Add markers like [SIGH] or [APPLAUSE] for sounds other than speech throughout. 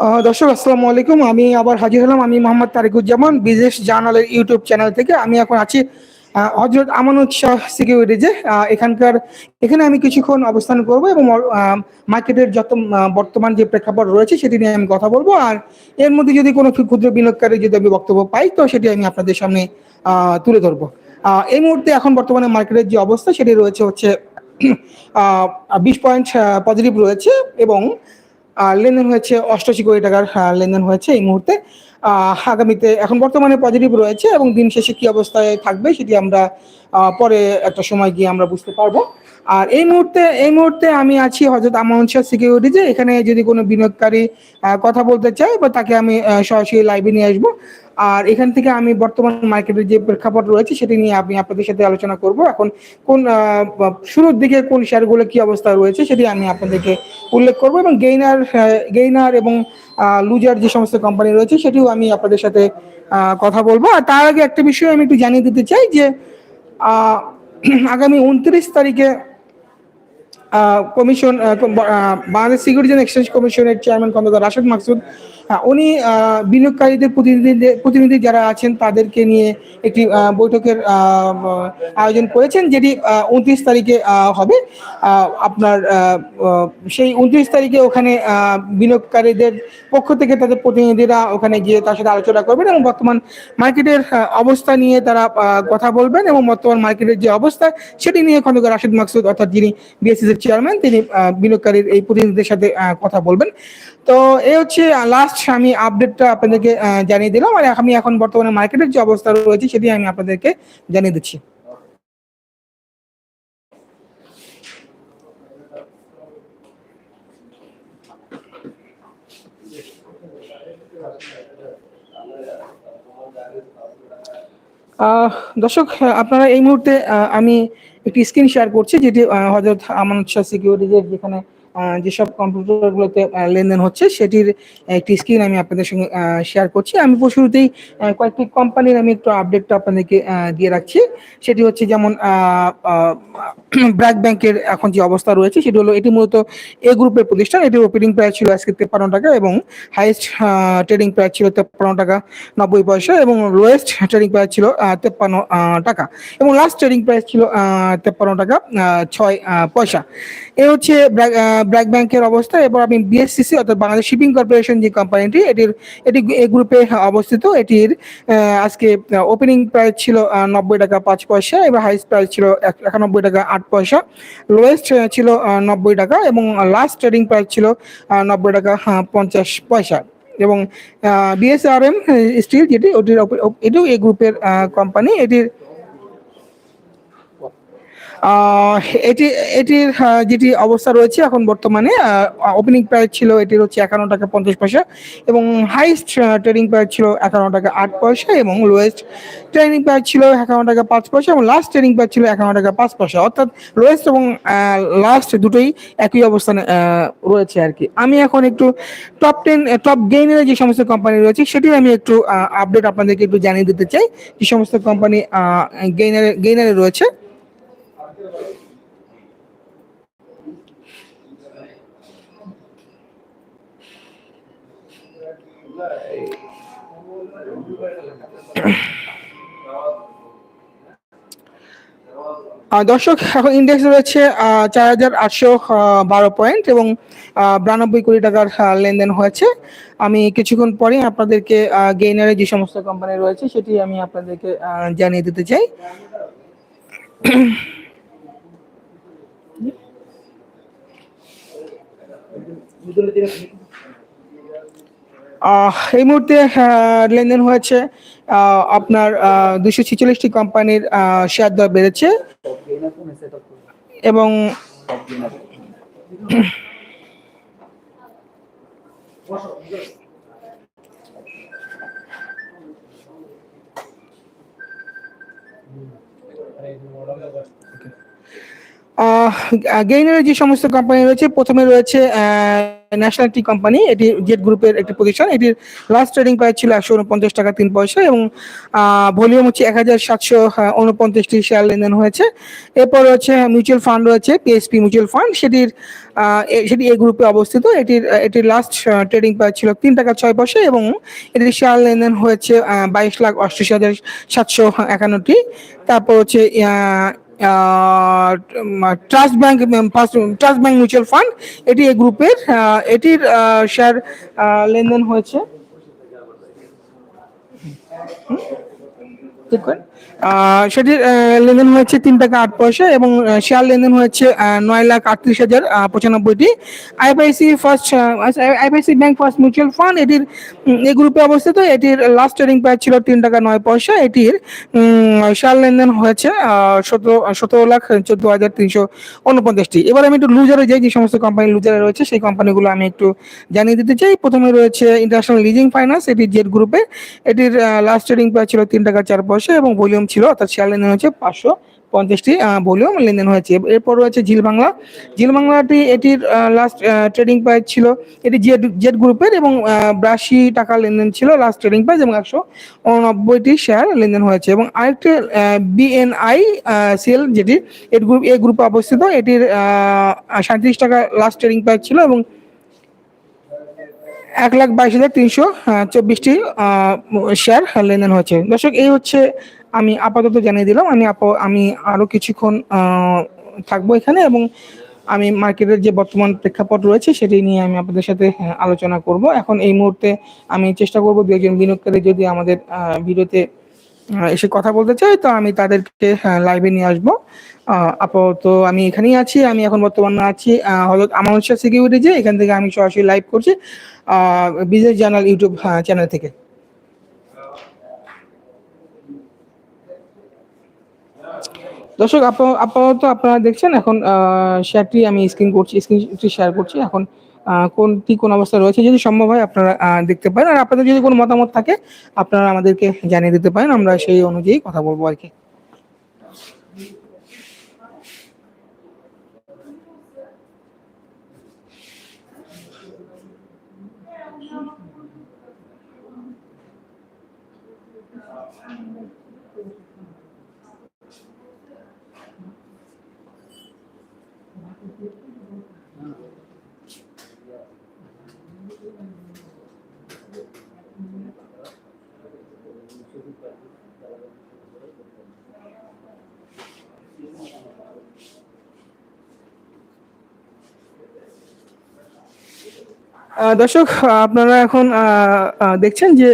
দর্শক, আসসালামু আলাইকুম। আমি আবার হাজির হলাম, আমি মোহাম্মদ তারিকুজ্জামান বিদেশ জার্নালের ইউটিউব চ্যানেল থেকে। আমি এখন আছি হজরত আমানুদ শাহ সিকিউরিটিজে এখানকার, এখানে আমি কিছুক্ষণ অবস্থান করব এবং মার্কেটের যত বর্তমান যে প্রেক্ষাপট রয়েছে সেটি নিয়ে আমি কথা বলব। আর এর মধ্যে যদি কোনো ক্ষুদ্র বিনিয়োগকারী যদি আমি বক্তব্য পাই, তো সেটি আমি আপনাদের সামনে তুলে ধরবো। এই মুহূর্তে এখন বর্তমানে মার্কেটের যে অবস্থা, সেটি রয়েছে হচ্ছে বিশ পয়েন্ট পজিটিভ রয়েছে এবং আহ, লেনদেন হয়েছে অষ্টাশি কোটি টাকার লেনদেন হয়েছে এই মুহূর্তে। আগামীতে এখন বর্তমানে পজিটিভ রয়েছে এবং দিন শেষে কি অবস্থায় থাকবে সেটি আমরা পরে একটা সময় গিয়ে আমরা বুঝতে পারব। আর এই মুহূর্তে এই মুহূর্তে আমি আছি হজরত আমানুন শাহ সিকিউরিটিজে এখানে যদি কোনো বিনিয়োগকারী কথা বলতে চায়, বা তাকে আমি সরাসরি লাইভে নিয়ে আসব। আর এখান থেকে আমি বর্তমান মার্কেটের যে প্রেক্ষাপট রয়েছে, সেটি নিয়ে আমি আপনাদের সাথে আলোচনা করব। এখন কোন শুরুর দিকে কোন শেয়ারগুলো কি অবস্থা রয়েছে, সেটি আমি আপনাদেরকে উল্লেখ করব। এবং গেইনার গেইনার এবং লুজার যে সমস্ত কোম্পানি রয়েছে, সেটিও আমি আপনাদের সাথে কথা বলব। আর তার আগে একটা বিষয় আমি একটু জানিয়ে দিতে চাই যে [CLEARS THROAT] আগামী উনত্রিশ তারিখে কমিশন বাংলাদেশ সিকিউরিটি এক্সচেঞ্জ কমিশনের চেয়ারম্যান খন্দকার রাশেদ মাকসুদ উনি আহ, বিনিয়োগকারীদের প্রতিনিধি প্রতিনিধি যারা আছেন তাদেরকে নিয়ে একটি বৈঠকের আয়োজন করেছেন যেটি উনত্রিশ তারিখে হবে। আপনার সেই উনত্রিশ তারিখে ওখানে বিনিয়োগকারীদের পক্ষ থেকে তাদের প্রতিনিধিরা ওখানে গিয়ে তার সাথে আলোচনা করবেন এবং বর্তমান মার্কেটের অবস্থা নিয়ে তারা কথা বলবেন এবং বর্তমান মার্কেটের যে অবস্থা সেটি নিয়ে খন্দকার রাশেদ মাকসুদ অর্থাৎ যিনি বিএসসিস এর চেয়ারম্যান তিনি বিনিয়োগকারীর এই প্রতিনিধিদের সাথে কথা বলবেন। তো এ হচ্ছে লাস্ট আমি আপডেটটা আপনাদেরকে জানিয়ে দিলাম। আর আমি এখন বর্তমানে মার্কেটের যে অবস্থা রয়েছে সেটি আমি আপনাদেরকে জানিয়ে দিচ্ছি। দর্শক, আপনারা এই মুহূর্তে আমি একটি স্ক্রিন শেয়ার করছি, যেটি হজরত আমানত শাহ সিকিউরিটিজের যেখানে যেসব কম্পিউটারগুলোতে লেনদেন হচ্ছে, সেটির একটি স্ক্রিন আমি আপনাদের সঙ্গে শেয়ার করছি। আমি শুরুতেই কয়েকটি কোম্পানির আমি একটু আপডেটটা আপনাদেরকে দিয়ে রাখছি। সেটি হচ্ছে যেমন [CLEARS THROAT] ব্র্যাক ব্যাংকের এখন যে অবস্থা রয়েছে, সেটি হলো এটি মূলত এ গ্রুপের প্রতিষ্ঠান। এটির ওপেনিং প্রাইস ছিল আজকে তেপ্পান্ন টাকা এবং হাইয়েস্ট ট্রেডিং প্রাইস ছিল তেপ্পান্ন টাকা নব্বই পয়সা এবং লোয়েস্ট ট্রেডিং প্রাইস ছিল তেপ্পান্ন টাকা এবং লাস্ট ট্রেডিং প্রাইস ছিল তেপ্পান্ন টাকা ছয় পয়সা। এ হচ্ছে ব্র্যাক ব্যাংকের অবস্থা। এবার আমি বিএসসিসি অর্থাৎ বাংলাদেশ শিপিং কর্পোরেশন যে কোম্পানিটি এটির, এটি এ গ্রুপে অবস্থিত। এটির আজকে ওপেনিং প্রাইস ছিল নব্বই টাকা পাঁচ পয়সা এবং হাইস্ট প্রাইস ছিল এক- একানব্বই টাকা আট পয়সা। লোয়েস্ট ছিল নব্বই টাকা এবং লাস্ট ট্রেডিং প্রাইস ছিল নব্বই টাকা আহ, পঞ্চাশ পয়সা। এবং বিএসআরএম স্টিল যেটি ওটির এটিও এই গ্রুপের কোম্পানি এটির এটি, এটির যেটি অবস্থা রয়েছে এখন বর্তমানে ওপেনিং প্রাইস ছিল এটির হচ্ছে একান্ন টাকা পঞ্চাশ পয়সা এবং হাইস্ট ট্রেডিং প্রাইস ছিল একান্ন টাকা আট পয়সা এবং লোয়েস্ট ট্রেডিং প্রাইস ছিল একান্ন টাকা পাঁচ পয়সা এবং লাস্ট ট্রেডিং প্রাইস ছিল একান্ন টাকা পাঁচ পয়সা। অর্থাৎ লোয়েস্ট এবং লাস্ট দুটোই একই অবস্থানে রয়েছে আর কি। আমি এখন একটু টপ টেন টপ গেইনের যে সমস্ত কোম্পানি রয়েছে সেটির আমি একটু আপডেট আপনাদেরকে একটু জানিয়ে দিতে চাই। যে সমস্ত কোম্পানি গেইনারে গেইনারে রয়েছে দর্শক, এখন ইন্ডেক্স রয়েছে চার হাজার আটশো বারো পয়েন্ট এবং বিরানব্বই কোটি টাকার লেনদেন হয়েছে। আমি কিছুক্ষণ পরে আপনাদেরকে গেইনারে যে সমস্ত কোম্পানি রয়েছে, সেটি আমি আপনাদেরকে জানিয়ে দিতে চাই। এই মুহূর্তে লেনদেন হয়েছে। আপনার দুশো ছেচল্লিশটি কোম্পানির শেয়ার দর বেড়েছে। এবং আহ, গেইনের যে সমস্ত কোম্পানি রয়েছে, প্রথমে রয়েছে ন্যাশনাল টি কোম্পানি এটি জেট গ্রুপের একটি প্রতিষ্ঠান এটির লাস্ট ট্রেডিং প্রাইস ছিল একশো উনপঞ্চাশ টাকা, তিন পয়সা এবং ভলিউম হচ্ছে এক হাজার সাতশো উনপঞ্চাশটি শেয়ার লেনদেন হয়েছে। এরপর রয়েছে মিউচুয়াল ফান্ড রয়েছে পিএসপি মিউচুয়াল ফান্ড সেটির এ- সেটি এই গ্রুপে অবস্থিত। এটির এটির লাস্ট ট্রেডিং প্রাইস ছিল তিন টাকা, ছয় পয়সা এবং এটির শেয়ার লেনদেন হয়েছে বাইশ লাখ অষ্টাশি হাজার সাতশো একান্নটি। তারপর হচ্ছে trust bank trust bank mutual fund এটি এই গ্রুপের এটির শেয়ার লেনদেন হয়েছে। ঠিক করেন। সেটির লেনদেন হয়েছে তিন টাকা আট পয়সা এবং শেয়ার লেনদেন হয়েছে নয় লাখ আটত্রিশ হাজার পঁচানব্বইটি। IPIC first IPIC bank first mutual fund, এটির এই গ্রুপে অবস্থিত। এটির লাস্ট ট্রেডিং প্রাইস ছিল তিন টাকা নয় পয়সা। এটির শেয়ার লেনদেন হয়েছে সতেরো সতেরো লাখ চোদ্দ হাজার তিনশো উনপঞ্চাশটি। এবার আমি একটু লুজারে যাই, যে সমস্ত কোম্পানি লুজারে রয়েছে, সেই কোম্পানিগুলো আমি একটু জানিয়ে দিতে চাই। প্রথমে রয়েছে ইন্টারন্যাশনাল লিজিং ফাইন্যান্স এটি জেড গ্রুপে এটির লাস্ট ট্রেডিং প্রাইস ছিল তিন টাকা চার পয়সা এবং ভলিউম ছিল, অর্থাৎ শেয়ার লেনদেন হচ্ছে পাঁচশো পঞ্চাশটি ভলিউম লেনদেন হয়েছে। এরপর রয়েছে ঝিল বাংলা। ঝিল বাংলাটি এটির লাস্ট ট্রেডিং প্রাইস ছিল, এটি জেড জেড গ্রুপের এবং বিরাশি টাকা লেনদেন ছিল লাস্ট ট্রেডিং প্রাইস এবং একশো উননব্বইটি শেয়ার লেনদেন হয়েছে। এবং আরেকটি বিএনআই সেল যেটি এর গ্রুপ এ গ্রুপে অবস্থিত, এটির সাঁত্রিশ টাকা লাস্ট ট্রেডিং প্রাইস ছিল এবং এক লাখ বাইশ হাজার তিনশো চব্বিশটি শেয়ার লেনদেন হয়েছে। দর্শক, এই হচ্ছে আমি আপাতত জানিয়ে দিলাম আমি আপ- আমি আরও কিছুক্ষণ থাকব এখানে এবং আমি মার্কেটের যে বর্তমান প্রেক্ষাপট রয়েছে সেটি নিয়ে আমি আপনাদের সাথে আলোচনা করব। এখন এই মুহূর্তে আমি চেষ্টা করব দু একজন বিনিয়োগকারী যদি আমাদের ভিডিওতে এসে কথা বলতে চাই তো আমি তাদেরকে লাইভে নিয়ে আসব। আপাতত আমি এখানেই আছি আমি এখন বর্তমানে আছি আহ, হলো আমার সিকিউরিটি এখান থেকে আমি সরাসরি লাইভ করছি বিজনেস জার্নাল ইউটিউব চ্যানেল থেকে। দর্শক, আপ- আপাতত আপনারা দেখছেন, এখন শেয়ারটি আমি স্ক্রিন করছি স্ক্রিনটি শেয়ার করছি। এখন কোনটি কোন অবস্থায় রয়েছে যদি সম্ভব হয় আপনারা দেখতে পারেন। আর আপনাদের যদি কোনো মতামত থাকে, আপনারা আমাদেরকে জানিয়ে দিতে পারেন। আমরা সেই অনুযায়ী কথা বলব আর কি। দর্শক আপনারা এখন দেখছেন যে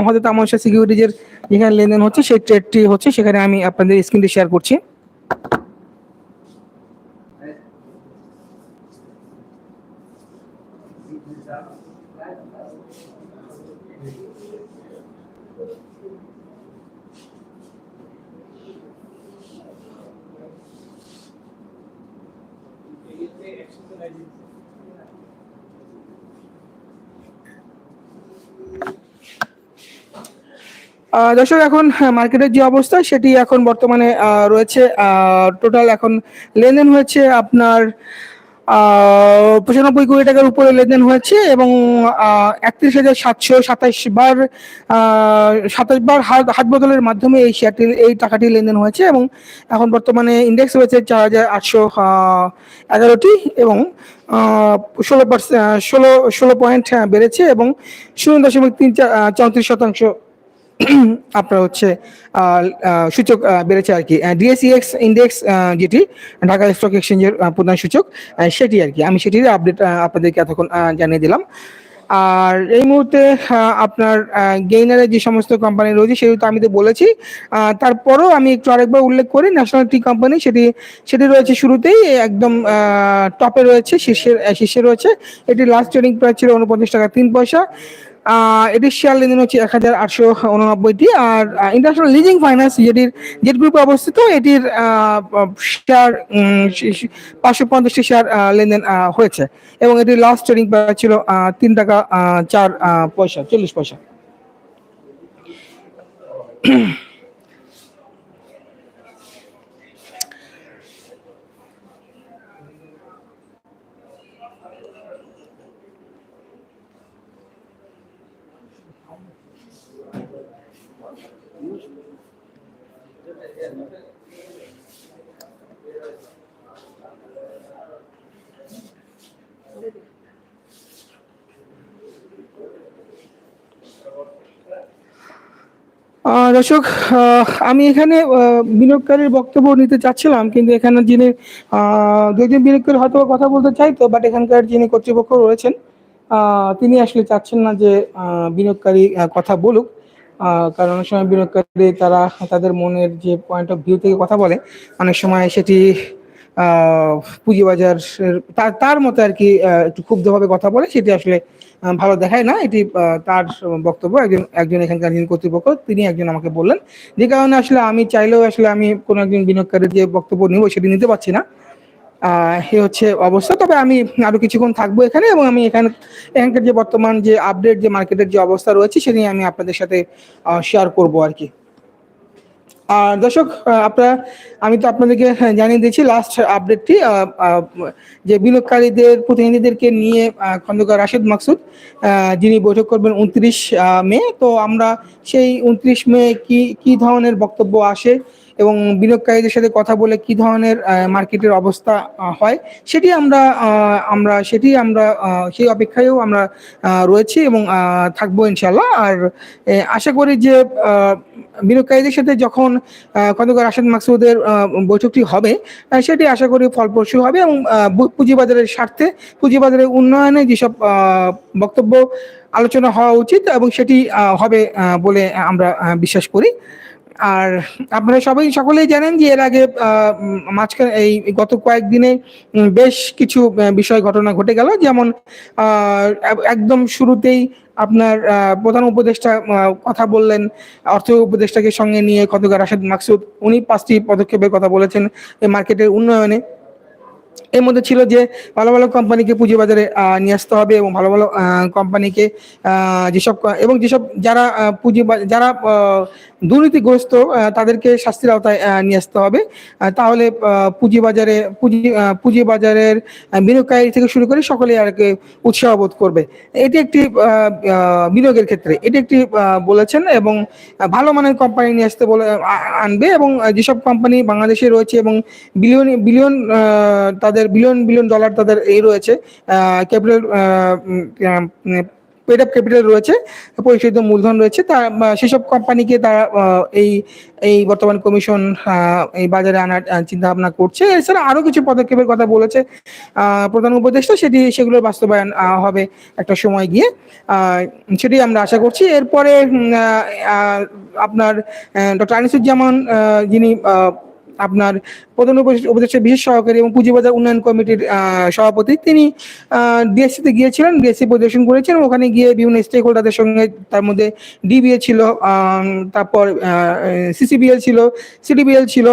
আমাদের তামাশা সিকিউরিটিজের যেখানে লেনদেন হচ্ছে, সেই ট্রেডটি হচ্ছে, সেখানে আমি আপনাদের স্ক্রিনটি শেয়ার করছি। দর্শক এখন মার্কেটের যে অবস্থা সেটি এখন বর্তমানে রয়েছে। টোটাল এখন লেনদেন হয়েছে আপনার পঁচানব্বই কোটি টাকার উপরে লেনদেন হয়েছে এবং একত্রিশ হাজার সাতশো সাতাইশ বার সাতাশ বার হাত বদলের মাধ্যমে এই শেয়ারটি, এই টাকাটি লেনদেন হয়েছে এবং এখন বর্তমানে ইন্ডেক্স রয়েছে চার হাজার আটশো এগারোটি এবং ষোলো পার্সেন্ট ষোলো ষোলো পয়েন্ট বেড়েছে এবং শূন্য দশমিক তিন চৌত্রিশ শতাংশ [CLEARS THROAT] আপনার হচ্ছে সূচক বেড়েছে আর কি। ডিএসইএক্স ইন্ডেক্স যেটি, ঢাকা স্টক এক্সচেঞ্জের প্রধান সূচক সেটি আর কি। আমি সেটির আপডেট আপনাদেরকে এতক্ষণ জানিয়ে দিলাম। আর এই মুহূর্তে আপনার গেইনারের যে সমস্ত কোম্পানি রয়েছে সেগুলো তো আমি তো বলেছি। তারপরও আমি একটু আরেকবার উল্লেখ করি ন্যাশনাল টি কোম্পানি সেটি সেটি রয়েছে শুরুতেই, একদম টপে রয়েছে, শীর্ষে শীর্ষে রয়েছে। এটি লাস্ট ট্রেডিং প্রাইস ছিল উনপঞ্চাশ টাকা তিন পয়সা। এটির শেয়ার লেনদেন হচ্ছে এক হাজার আটশো উননব্বইটি আর ইন্টারন্যাশনাল লিজিং ফাইন্যান্স যেটির জেট গ্রুপে অবস্থিত, এটির শেয়ার পাঁচশো পঞ্চাশটি শেয়ার লেনদেন হয়েছে। এবং এটির লাস্ট ট্রেডিং ছিল তিন টাকা চার পয়সা, চল্লিশ পয়সা। দর্শক আমি এখানে বিনিয়োগকারীর বক্তব্য নিতে চাচ্ছিলাম, কিন্তু এখানে যিনি দুইজন বিনিয়োগকারী হয়তো কথা বলতে চাইতো বাট এখানকার যিনি কর্তৃপক্ষ রয়েছেন তিনি আসলে চাচ্ছেন না যে বিনিয়োগকারী কথা বলুক। কারণ অনেক সময় বিনিয়োগকারী, তারা তাদের মনের যে পয়েন্ট অফ ভিউ থেকে কথা বলে, অনেক সময় সেটি পুঁজিবাজার তার তার মতো আর কি একটু ক্ষুব্ধভাবে কথা বলে, সেটি আসলে ভালো দেখায় না, এটি তার বক্তব্য, একজন একজন এখানকার যিনি কর্তৃপক্ষ, তিনি একজন আমাকে বললেন। যে কারণে আসলে আমি চাইলেও আসলে আমি কোনো একজন বিনিয়োগকারীর যে বক্তব্য নিব, সেটি নিতে পারছি না। এই হচ্ছে অবস্থা। তবে আমি আরও কিছুক্ষণ থাকব এখানে এবং আমি এখানে, এখানকার যে বর্তমান যে আপডেট যে মার্কেটের যে অবস্থা রয়েছে, সেটি আমি আপনাদের সাথে শেয়ার করব আর কি। আর দর্শক আপনার আমি তো আপনাদেরকে হ্যাঁ, জানিয়ে দিয়েছি লাস্ট আপডেটটি যে বিনিয়োগকারীদের প্রতিনিধিদেরকে নিয়ে খন্দকার রাশেদ মাকসুদ যিনি বৈঠক করবেন উনত্রিশ মে তো আমরা সেই উনত্রিশ মে কি কি ধরনের বক্তব্য আসে এবং বিনিয়োগকারীদের সাথে কথা বলে কি ধরনের মার্কেটের অবস্থা হয়, সেটি আমরা আমরা, সেটি আমরা সেই অপেক্ষায়ও আমরা রয়েছি এবং থাকব ইনশাল্লাহ আর আশা করি যে বিনিয়োগকারীদের সাথে যখন খন্দকার রাশেদ মাকসুদের বৈঠকটি হবে সেটি আশা করি ফলপ্রসূ হবে এবং পুঁজিবাজারের স্বার্থে পুঁজিবাজারের উন্নয়নে যেসব বক্তব্য আলোচনা হওয়া উচিত এবং সেটি হবে বলে আমরা বিশ্বাস করি। আর আপনারা সবাই সকলেই জানেন যে এর আগে মাঝখানে এই গত কয়েকদিনে বেশ কিছু বিষয় ঘটনা ঘটে গেল। যেমন একদম শুরুতেই আপনার প্রধান উপদেষ্টা কথা বললেন, অর্থ উপদেষ্টাকে সঙ্গে নিয়ে খন্দকার রাশেদ মাকসুদ, উনি পাঁচটি পদক্ষেপের কথা বলেছেন মার্কেটের উন্নয়নে। এর মধ্যে ছিল যে ভালো ভালো কোম্পানিকে পুঁজিবাজারে নিয়ে আসতে হবে এবং ভালো ভালো কোম্পানিকে যেসব এবং যেসব যারা পুঁজি যারা দুর্নীতিগ্রস্ত তাদেরকে শাস্তির আওতায় নিয়ে আসতে হবে। তাহলে পুঁজিবাজারে, পুঁজি পুঁজিবাজারের বিনিয়োগকারী থেকে শুরু করে সকলে আর কি উৎসাহ বোধ করবে। এটি একটি বিনিয়োগের ক্ষেত্রে। এটি একটি বলেছেন এবং ভালো মানের কোম্পানি নিয়ে আসতে বলে আনবে এবং যেসব কোম্পানি বাংলাদেশে রয়েছে এবং বিলিয়ন বিলিয়ন তাদের বিলিয়ন বিলিয়ন ডলার তাদের এই রয়েছে। ক্যাপিটাল পেড আপ ক্যাপিটাল রয়েছে, পরিশোধিত মূলধন রয়েছে। তা সেসব কোম্পানিকে তারা এই এই বর্তমান কমিশন এই বাজারে আনার চিন্তা ভাবনা করছে। এছাড়া আরও কিছু পদক্ষেপের কথা বলেছে প্রধান উপদেষ্টা। সেটি, সেগুলোর বাস্তবায়ন হবে একটা সময় গিয়ে। সেটি আমরা আশা করছি। এরপরে আপনার ডক্টর আনিসুজ্জামান যিনি আপনার প্রধান উপদেষ্টা বিশেষ সহকারী এবং পুঁজিবাজার উন্নয়ন কমিটির সভাপতি। তিনি ডিএসসিতে গিয়েছিলেন ডিএসসি পরিদর্শন করেছেন ওখানে গিয়ে বিভিন্ন স্টেক হোল্ডারদের সঙ্গে তার মধ্যে ডিবিএ ছিল তারপর সিসিবিএল ছিল সিডিবিএল ছিল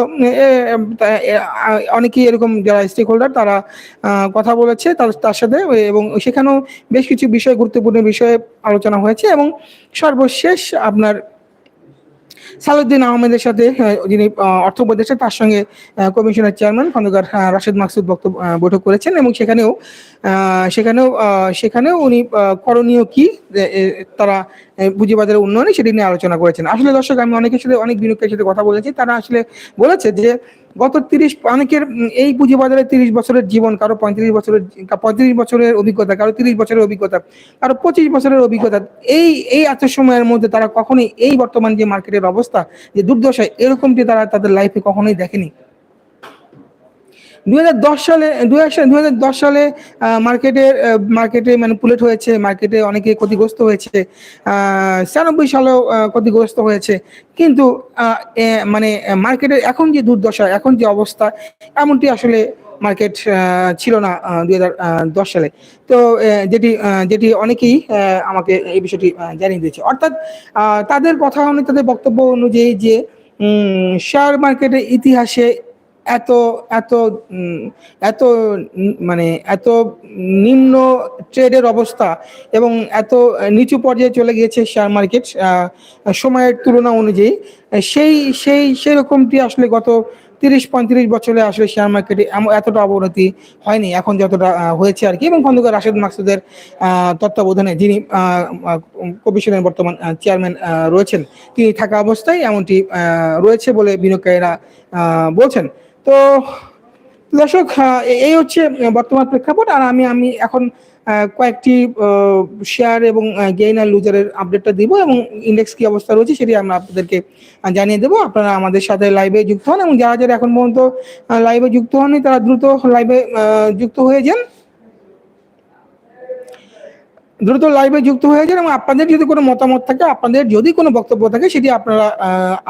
অনেকেই এরকম যারা স্টেক হোল্ডার তারা কথা বলেছে তার তার সাথে এবং সেখানেও বেশ কিছু বিষয় গুরুত্বপূর্ণ বিষয়ে আলোচনা হয়েছে এবং সর্বশেষ আপনার সালাউদ্দিন আহমেদের সাথে যিনি অর্থ উপদেষ্টা, তার সঙ্গে কমিশনের চেয়ারম্যান খন্দকার রাশেদ মাকসুদ বক্তব্য বৈঠক করেছেন এবং সেখানেও সেখানেও সেখানেও উনি করণীয় কি? তারা পুঁজিবাজারের উন্নয়নে সেটি নিয়ে আলোচনা করেছেন। আসলে দর্শক, আমি অনেকের সাথে, অনেক বিনিয়োগের সাথে কথা বলেছি। তারা আসলে বলেছে যে গত তিরিশ, অনেকের এই পুঁজিবাজারে তিরিশ বছরের জীবন, কারও পঁয়ত্রিশ বছরের পঁয়ত্রিশ বছরের অভিজ্ঞতা, কারও তিরিশ বছরের অভিজ্ঞতা, কারও পঁচিশ বছরের অভিজ্ঞতা। এই এই এত সময়ের মধ্যে তারা কখনোই এই বর্তমান যে মার্কেটের অবস্থা, যে দুর্দশায়, এরকমটি তারা তাদের লাইফে কখনোই দেখেনি। দুই হাজার দশ সালে, দুই হাজার দশ সালে মার্কেটে মার্কেটে ম্যানিপুলেট হয়েছে মার্কেটে অনেকে ক্ষতিগ্রস্ত হয়েছে। ছিয়ানব্বই সালেও ক্ষতিগ্রস্ত হয়েছে। কিন্তু মানে মার্কেটের এখন যে দুর্দশা, এখন যে অবস্থা, এমনটি আসলে মার্কেট ছিল না দুই দশ সালে। তো যেটি যেটি অনেকেই আমাকে এই বিষয়টি জানিয়ে দিয়েছে। অর্থাৎ তাদের কথা অনুযায়ী, তাদের বক্তব্য অনুযায়ী যে শেয়ার মার্কেটের ইতিহাসে এত এত এত মানে এত নিম্ন ট্রেডের অবস্থা এবং এত নিচু পর্যায়ে চলে গিয়েছে শেয়ার মার্কেট সময়ের তুলনা অনুযায়ী, সেই সেই সেই রকমটি আসলে গত তিরিশ, পঁয়ত্রিশ বছরে আসলে শেয়ার মার্কেটে এমন এতটা অবনতি হয়নি, এখন যতটা হয়েছে আর কি এবং খন্দকার রাশেদ মাকসুদের তত্ত্বাবধানে যিনি কমিশনের বর্তমান চেয়ারম্যান রয়েছেন, তিনি থাকা অবস্থায় এমনটি রয়েছে বলে বিনিয়োগকারীরা বলছেন। তো দর্শক এই হচ্ছে বর্তমান প্রেক্ষাপট। আর আমি আমি এখন কয়েকটি শেয়ার এবং গেইন আর লুজারের আপডেটটা দিব এবং ইন্ডেক্স কি অবস্থা রয়েছে সেটি আমরা আপনাদেরকে জানিয়ে দেবো। আপনারা আমাদের সাথে লাইভে যুক্ত হন এবং যারা যারা এখন পর্যন্ত লাইভে যুক্ত হননি, তারা দ্রুত লাইভে যুক্ত হয়ে যান। দ্রুত লাইভে যুক্ত হয়ে যান এবং আপনাদের যদি কোনো মতামত থাকে, আপনাদের যদি কোনো বক্তব্য থাকে, সেটি আপনারা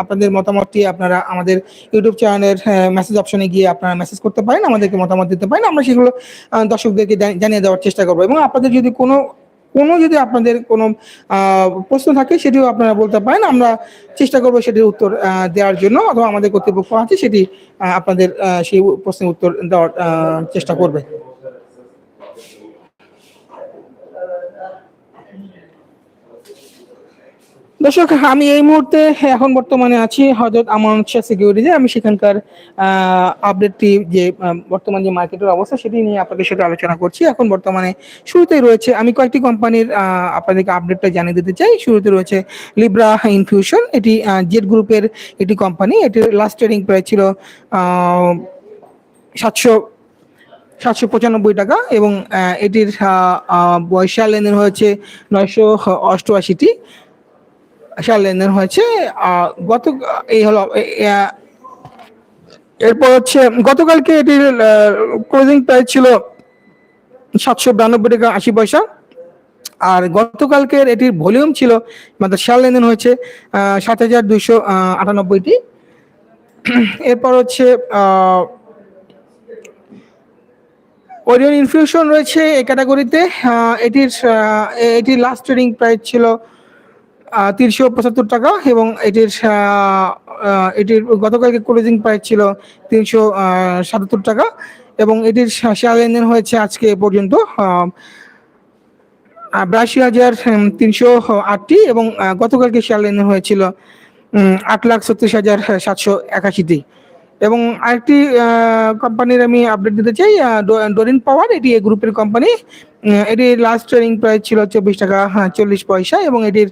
আপনাদের মতামতটি আপনারা আমাদের ইউটিউব চ্যানেলের মেসেজ অপশনে গিয়ে আপনারা মেসেজ করতে পারেন, আমাদেরকে মতামত দিতে পারেন, আমরা সেগুলো দর্শকদেরকে জানিয়ে দেওয়ার চেষ্টা করব এবং আপনাদের যদি কোনো কোনো যদি আপনাদের কোনো প্রশ্ন থাকে, সেটিও আপনারা বলতে পারেন, আমরা চেষ্টা করব সেটির উত্তর দেওয়ার জন্য অথবা আমাদের কর্তৃপক্ষ আছে, সেটি আপনাদের সেই প্রশ্নের উত্তর দেওয়ার চেষ্টা করবে। দর্শক, আমি এই মুহূর্তে এখন বর্তমানে আছি হজরত আমানত শাহ সিকিউরিটিতে আমি সেখানকার আপডেটটি যে বর্তমান যে মার্কেটের অবস্থা সেটি নিয়ে আপনাদের সাথে আলোচনা করছি। এখন বর্তমানে শুরুতেই রয়েছে, আমি কয়েকটি কোম্পানির আপনাদেরকে আপডেটটা জানিয়ে দিতে চাই। শুরুতে রয়েছে লিব্রা ইনফিউশন এটি জেড গ্রুপের একটি কোম্পানি এটির লাস্ট ট্রেডিং প্রাইস ছিল সাতশো সাতশো পঁচানব্বই টাকা এবং এটির বয়সা লেনদেন হয়েছে নয়শো অষ্টআশিটি সার লেনদেন হয়েছে গত এই হলো এরপর হচ্ছে, গতকালকে এটির ক্লোজিং প্রাইস ছিল সাতশো বিরানব্বই টাকা আশি পয়সা, আর গতকালকের এটির ভলিউম ছিল মানে শেয়ার লেনদেন হয়েছে সাত হাজার দুইশো আটানব্বইটি। এরপর হচ্ছে ওরিয়ন ইনফিউশন রয়েছে এই ক্যাটাগরিতে এটির এটির লাস্ট ট্রেডিং প্রাইস ছিল তিনশো পঁচাত্তর টাকা এবং এটির এটির গতকালকে ক্লোজিং প্রাইস ছিল তিনশো সাতাত্তর টাকা এবং এটির শেয়ার লেনদেন হয়েছে আজকে এ পর্যন্ত বিরাশি হাজার তিনশো আটটি এবং গতকালকে শেয়ার লেনদেন হয়েছিল আট লাখ ছত্রিশ হাজার সাতশো একাশিটি এবং আরেকটি কোম্পানির আমি আপডেট দিতে চাই ডোরিন পাওয়ার এটি এই গ্রুপের কোম্পানি এটির লাস্ট ট্রেনিং প্রাইস ছিল চব্বিশ টাকা হ্যাঁ, চল্লিশ পয়সা এবং এটির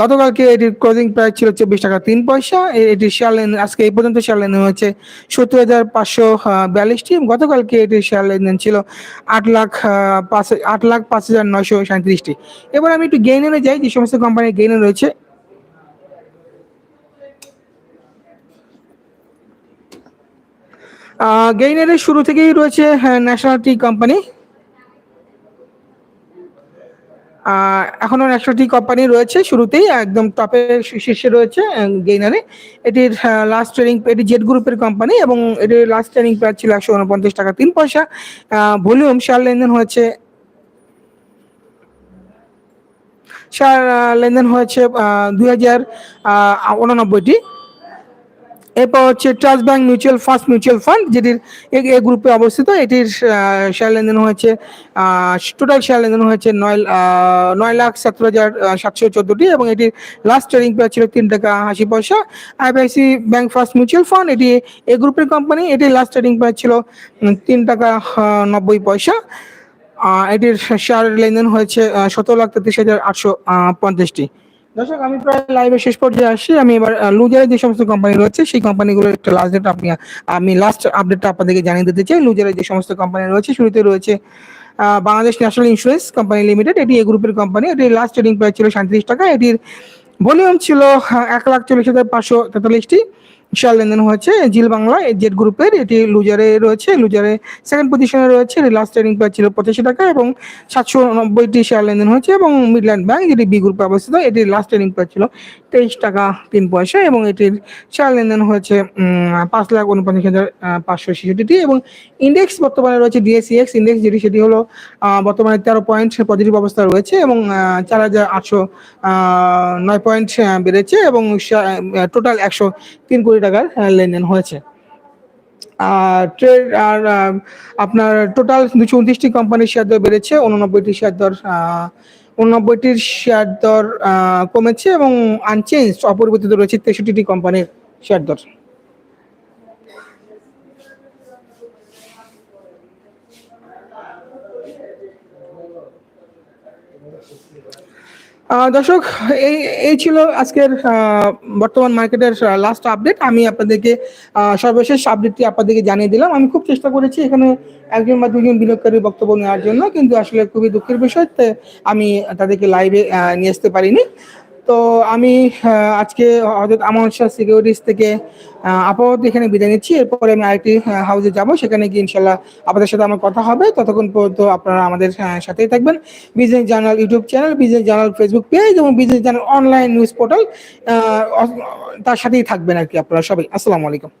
গতকালকে এটির ক্লোজিং প্রাইস ছিল চব্বিশ টাকা তিন পয়সা। এটি শেয়ার লেনদেন আজকে এই পর্যন্ত শেয়ার লেনদেন হয়েছে সত্তর হাজার পাঁচশো বিয়াল্লিশটি। গতকালকে এটির শেয়ার লেনদেন ছিল আট লাখ পাঁচ আট লাখ পাঁচ হাজার নয়শো সাঁত্রিশটি এবার আমি একটু গেইনে যাই, যে সমস্ত কোম্পানি গেইনে রয়েছে। গেইনারের শুরু থেকেই রয়েছে ন্যাশনাল টি কোম্পানি আহ, এখনও ন্যাশনাল কোম্পানি রয়েছে শুরুতেই একদম টপে শীর্ষে রয়েছে গেইনারে। এটির লাস্ট ট্রেনিং এটি জেড গ্রুপের কোম্পানি এবং এটির লাস্ট ট্রেনিং প্রাইস ছিল একশো উনপঞ্চাশ টাকা তিন পয়সা। ভলিউম শেয়ার লেনদেন হয়েছে। শেয়ার লেনদেন হয়েছে দুই হাজার উননব্বইটি। এরপর হচ্ছে trust bank mutual first mutual fund যেটির এ- গ্রুপে অবস্থিত। এটির শেয়ার লেনদেন হয়েছে টোটাল শেয়ার লেনদেন হয়েছে নয় নয় লাখ সতেরো হাজার সাতশো চোদ্দোটি এবং এটির লাস্ট ট্রেডিং প্রাইস ছিল তিন টাকা আশি পয়সা। IBIC bank first mutual fund এটি এ গ্রুপের কোম্পানি এটির লাস্ট ট্রেডিং প্রাইস ছিল তিন টাকা নব্বই পয়সা। এটির শেয়ার লেনদেন হয়েছে সতেরো লাখ তেত্রিশ হাজার আটশো পঞ্চাশটি। দর্শক, আমি প্রায় লাইভে শেষ পর্যায়ে আসছি আমি এবার লুজারে যে সমস্ত কোম্পানি রয়েছে, সেই কোম্পানিগুলোর একটা লাস্ট ডেট আপনি আমি লাস্ট আপডেটটা আপনাদেরকে জানিয়ে দিতে চাই। লুজারে যে সমস্ত কোম্পানি রয়েছে, শুরুতে রয়েছে Bangladesh national insurance company limited এটি এ গ্রুপের কোম্পানি এটির লাস্ট ট্রেডিং প্রাইস ছিল সাঁত্রিশ টাকা। এটির ভলিউম ছিল এক লাখ চল্লিশ হাজার পাঁচশো তেতাল্লিশটি। শেয়ার লেনদেন হয়েছে, জিল বাংলা জেড গ্রুপের, এটি লুজারে রয়েছে, লুজারে সেকেন্ড পজিশনে রয়েছে লাস্ট ট্রেডিং প্রাইস ছিল পঁচাশি টাকা এবং সাতশো নব্বইটি শেয়ার লেনদেন হয়েছে এবং মিডল্যান্ড ব্যাংক যেটি বি গ্রুপে অবস্থিত, এটির লাস্ট ট্রেডিং প্রাইস ছিল তেইশ টাকা তিন পয়সা এবং এটির শেয়ার লেনদেন হয়েছে পাঁচ লাখ উনপঞ্চাশ হাজার পাঁচশো ছেষট্টিটি এবং ইন্ডেক্স বর্তমানে রয়েছে ডিএসিএক্স ইন্ডেক্স যেটি সেটি হলো বর্তমানে তেরো পয়েন্ট পজিটিভ অবস্থা রয়েছে এবং চার হাজার আটশো নয় পয়েন্ট বেড়েছে এবং টোটাল একশো তিন কোটি টাকার লেনদেন হয়েছে। আর ট্রেড, আর আপনার টোটাল দুশো উনত্রিশটি কোম্পানির শেয়ার দর বেড়েছে, উননব্বইটি শেয়ার দর উননব্বইটির শেয়ার দর কমেছে এবং আনচেঞ্জ অপরিবর্তিত রয়েছে তেষট্টিটি কোম্পানির শেয়ার দর। দর্শক, এই এই ছিল আজকের বর্তমান মার্কেটের লাস্ট আপডেট আমি আপনাদেরকে সর্বশেষ আপডেটটি আপনাদেরকে জানিয়ে দিলাম। আমি খুব চেষ্টা করেছি এখানে একজন বা দুজন বিনিয়োগকারী বক্তব্য নেওয়ার জন্য, কিন্তু আসলে খুবই দুঃখের বিষয় আমি তাদেরকে লাইভে নিয়ে আসতে পারিনি। তো আমি আজকে হজরত আমানত শাহ সিকিউরিটিস থেকে আপাতত এখানে বিদায় নিচ্ছি। এরপরে আমি আরেকটি হাউসে যাব। সেখানে গিয়ে ইনশাল্লাহ আপনাদের সাথে আমার কথা হবে। ততক্ষণ পর্যন্ত আপনারা আমাদের সাথেই থাকবেন। Business journal YouTube channel business journal Facebook page এবং business journal online news portal তার সাথেই থাকবেন আর কি আপনারা সবাই। আসসালামু আলাইকুম।